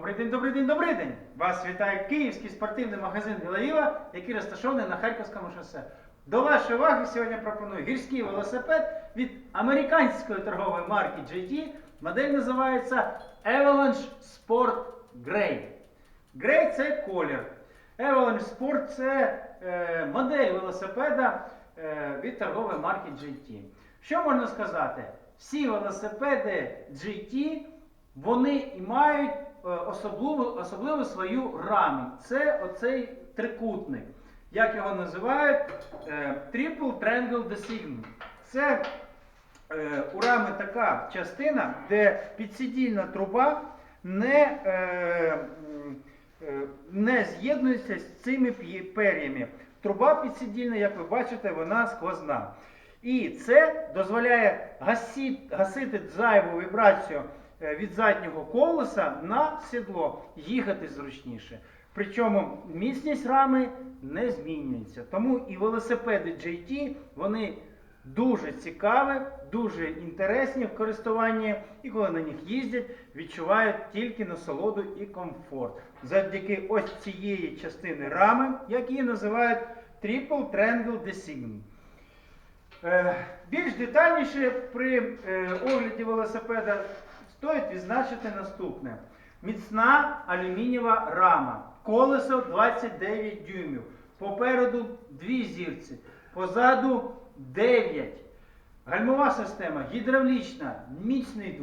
Добрий день, добрий день, добрий день! Вас вітає київський спортивний магазин Вілаїва, який розташований на Харківському шосе. До вашої уваги сьогодні пропоную гірський велосипед від американської торгової марки GT. Модель називається Avalanche Sport Grey. Grey – це колір. Avalanche Sport це е, модель велосипеда е, від торгової марки GT. Що можна сказати? Всі велосипеди GT вони і мають особливу, особливу свою раму. Це оцей трикутник. Як його називають? Е, Triple Triangle Design. Це е, у рами така частина, де підсидільна труба не, е, е, не з'єднується з цими пер'ями. Труба підсидільна, як ви бачите, вона сквозна. І це дозволяє гасити, гасити зайву вібрацію е, від заднього колеса на сідло, їхати зручніше. Причому міцність рами не змінюється. Тому і велосипеди GT, вони дуже цікаві, дуже інтересні в користуванні, і коли на них їздять, відчувають тільки насолоду і комфорт. Завдяки ось цієї частини рами, як її називають Triple Triangle Design. Е, Більш детальніше при е, огляді велосипеда стоїть відзначити наступне: міцна алюмінієва рама, колесо 29 дюймів, попереду дві зірці, позаду 9. Гальмова система гідравлічна, міцний,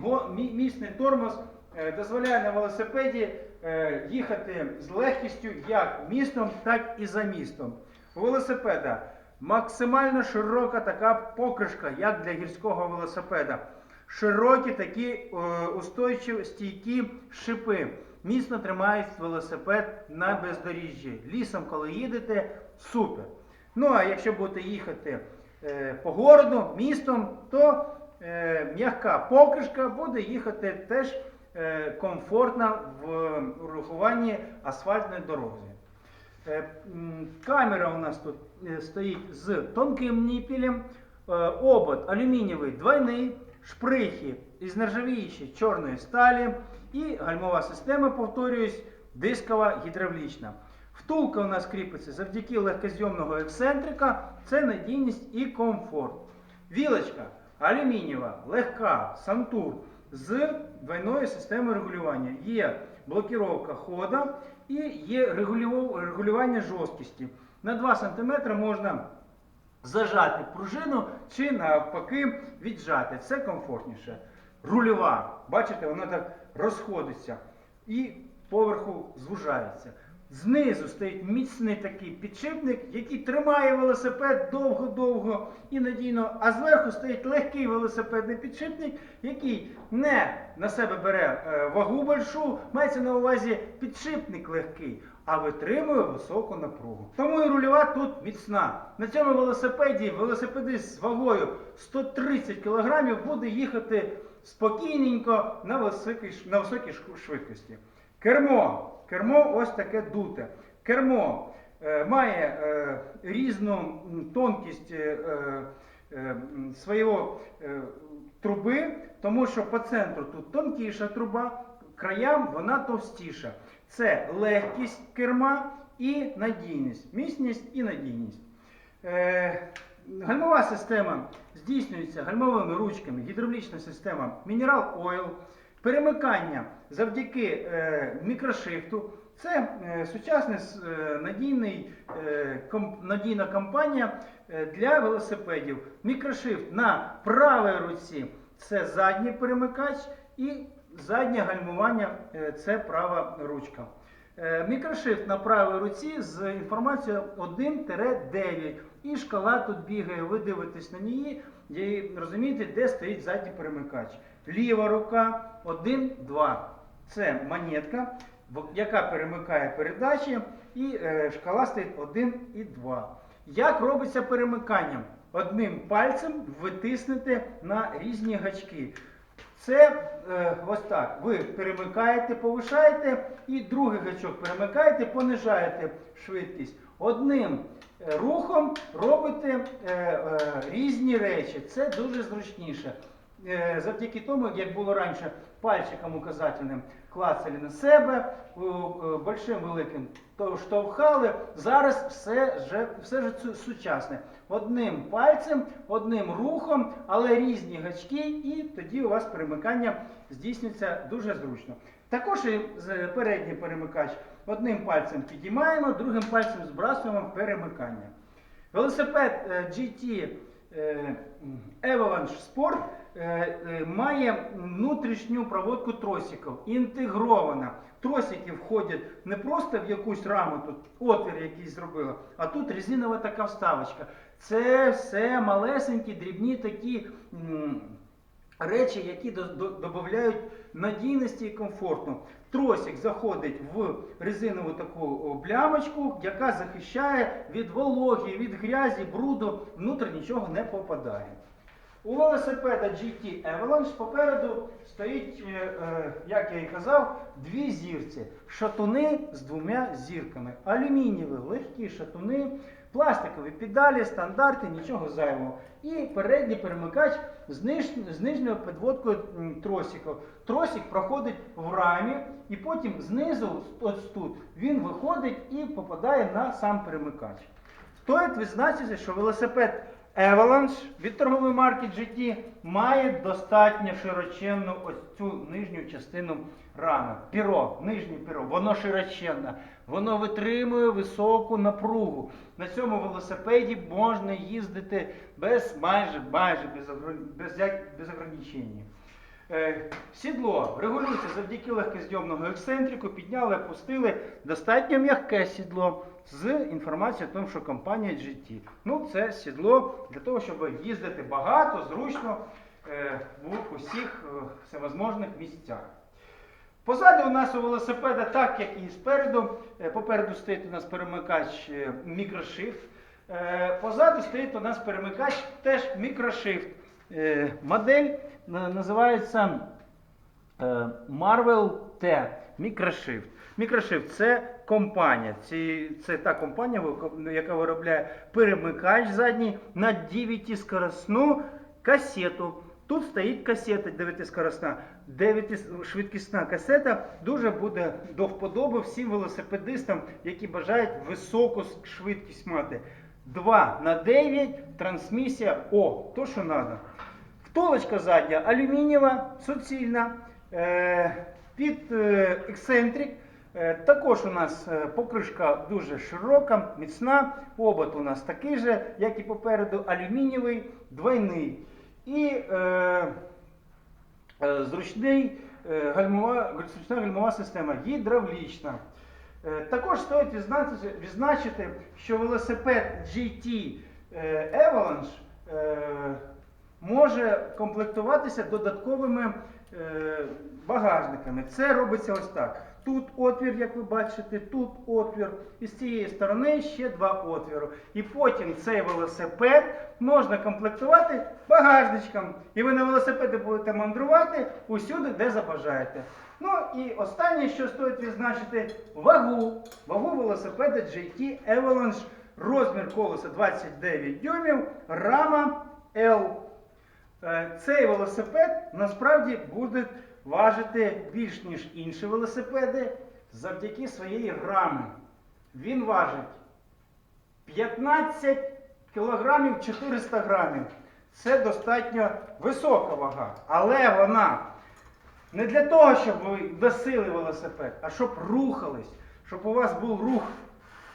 міцний тормоз е, дозволяє на велосипеді е, їхати з легкістю як містом, так і за містом. У велосипеда максимально широка така покришка, як для гірського велосипеда. Широкі такі е, устойчиві стійкі шипи. Міцно тримають велосипед на бездоріжжі. Лісом, коли їдете, супер. Ну а якщо будете їхати е, по городу, містом, то е, м'яка покришка буде їхати теж е, комфортно в урахуванні асфальтної дороги. Е, Камера у нас тут е, стоїть з тонким ніпілем, е, обод алюмінієвий двойний, шприхи із нержавіючої чорної сталі і гальмова система, повторююсь, дискова гідравлічна. Втулка у нас кріпиться завдяки легкозйомного ексцентрика, це надійність і комфорт. Вілочка алюмінієва, легка, сантур з двойною системою регулювання. Є блокіровка хода і є регулювання жорсткості. На 2 см можна зажати пружину чи навпаки віджати. Це комфортніше. Рульова, бачите, вона так розходиться і поверху звужається. Знизу стоїть міцний такий підшипник, який тримає велосипед довго-довго і надійно, а зверху стоїть легкий велосипедний підшипник, який не на себе бере е, вагу большу, мається на увазі підшипник легкий, а витримує високу напругу. Тому і рульова тут міцна. На цьому велосипеді велосипедист з вагою 130 кг буде їхати спокійненько на високій, на високій швидкості. Кермо. Кермо ось таке дуте. Кермо е, має е, різну тонкість е, е, е, е, труби, тому що по центру тут тонкіша труба, краям вона товстіша. Це легкість керма і надійність, міцність і надійність. Е, Гальмова система здійснюється гальмовими ручками, гідравлічна система Mineral Oil, перемикання завдяки е, мікрошифту. Це е, сучасна надійна компанія для велосипедів. Мікрошифт на правій руці це задній перемикач і заднє гальмування е, це права ручка. Е, Мікрошифт на правій руці з інформацією 1-9. І шкала тут бігає, ви дивитесь на неї і розумієте, де стоїть задній перемикач. Ліва рука 1-2. Це монетка, яка перемикає передачі, і е, шкала стоїть 1 і 2. Як робиться перемикання? Одним пальцем витиснете на різні гачки. Це е, ось так. Ви перемикаєте, повишаєте, і другий гачок перемикаєте, понижаєте швидкість. Одним е, рухом робите е, е, різні речі. Це дуже зручніше. Е, завдяки тому, як було раніше, пальчиком указательним клацали на себе, о, большим великим то штовхали. Зараз все ж, все ж сучасне. Одним пальцем, одним рухом, але різні гачки, і тоді у вас перемикання здійснюється дуже зручно. Також і передній перемикач одним пальцем підіймаємо, другим пальцем збрасуємо перемикання. Велосипед е, GT е, Avalanche Sport е, е, має внутрішню проводку тросиків, інтегрована. Тросики входять не просто в якусь раму, тут отвір якийсь зробила, а тут резинова така вставочка. Це все малесенькі, дрібні такі м, речі, які до- до- додають надійності і комфорту. Тросик заходить в резинову таку блямочку, яка захищає від вологи, від грязі, бруду, внутрі нічого не попадає. У велосипеда GT Avalanche попереду стоїть, е, е, як я і казав, дві зірці. Шатуни з двома зірками. Алюмінієві, легкі шатуни, пластикові педалі, стандарти, нічого зайвого. І передній перемикач з, ниж, з нижньою підводкою м, тросику. Тросик проходить в рамі, і потім знизу, ось тут, він виходить і попадає на сам перемикач. Стоїть відзначити, що велосипед Avalanche від торгової марки GT має достатньо широченну ось цю нижню частину рами. Піро, нижнє піро, воно широченне, воно витримує високу напругу. На цьому велосипеді можна їздити без майже майже без, без, без ограничень. Е, Сідло регулюється завдяки легкозйомного ексцентрику, підняли, опустили. Достатньо м'яке сідло з інформацією про те, що компанія GT. Ну, це сідло для того, щоб їздити багато, зручно е, в усіх е, всевозможних місцях. Позаду у нас у велосипеда, так як і спереду, попереду стоїть у нас перемикач мікрошифт. Позаду стоїть у нас перемикач теж мікрошифт. Модель називається е, Marvel T Microshift. Microshift це компанія. Ці, це та компанія, яка виробляє перемикач задній на 9-скоросну касету. Тут стоїть касета 9-скоросна. 9-швидкісна касета дуже буде до вподоби всім велосипедистам, які бажають високу швидкість мати. 2 на 9 трансмісія О, то що треба. Втулочка задня алюмінієва, суцільна, е, під е, ексцентрик. Е, також у нас покришка дуже широка, міцна. Обод у нас такий же, як і попереду, алюмінієвий, двойний. І е, зручний, гальмова, зручна гальмова система, гідравлічна. Також стоїть відзначити, відзначити, що велосипед GT Avalanche може комплектуватися додатковими е, багажниками. Це робиться ось так. Тут отвір, як ви бачите, тут отвір, і з цієї сторони ще два отвіри. І потім цей велосипед можна комплектувати багажничком. І ви на велосипеді будете мандрувати усюди, де забажаєте. Ну і останнє, що стоїть відзначити, вагу. Вагу велосипеда GT Avalanche. Розмір колеса 29 дюймів, рама L. Е, Цей велосипед насправді буде важити більш ніж інші велосипеди завдяки своєї рами. Він важить 15 кілограмів 400 грамів. Це достатньо висока вага, але вона не для того, щоб ви носили велосипед, а щоб рухались, щоб у вас був рух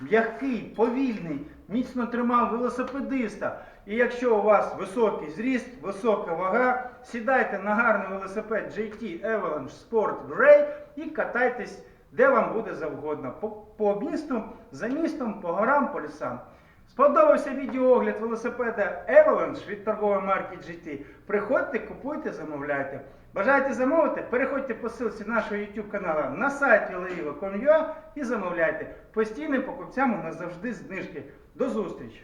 м'який, повільний, міцно тримав велосипедиста. І якщо у вас високий зріст, висока вага, сідайте на гарний велосипед GT Avalanche Sport Grey і катайтесь, де вам буде завгодно. По, по місту, за містом, по горам, по лісам. Сподобався відеоогляд велосипеда Avalanche від торгової марки GT. Приходьте, купуйте, замовляйте. Бажаєте замовити? Переходьте по ссылці нашого YouTube каналу на сайті Леїва.com.ua і замовляйте. Постійним покупцям у нас завжди знижки. До зустрічі!